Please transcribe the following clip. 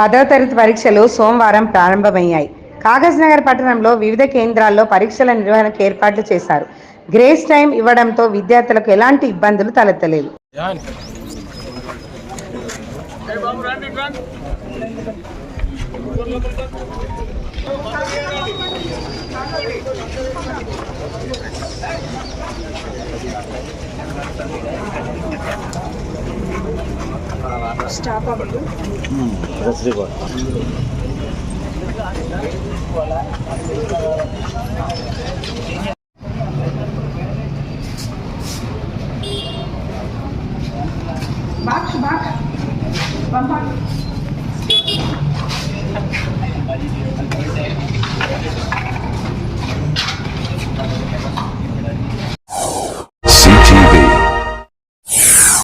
పదవ తరగతి పరీక్షలు సోమవారం ప్రారంభమయ్యాయి. కాగజ్నగర్ పట్టణంలో వివిధ కేంద్రాల్లో పరీక్షల నిర్వహణకు ఏర్పాట్లు చేశారు. గ్రేస్ టైం ఇవ్వడంతో విద్యార్థులకు ఎలాంటి ఇబ్బందులు తలెత్తలేదు. స్టాప్ అవ్వదు. Box box.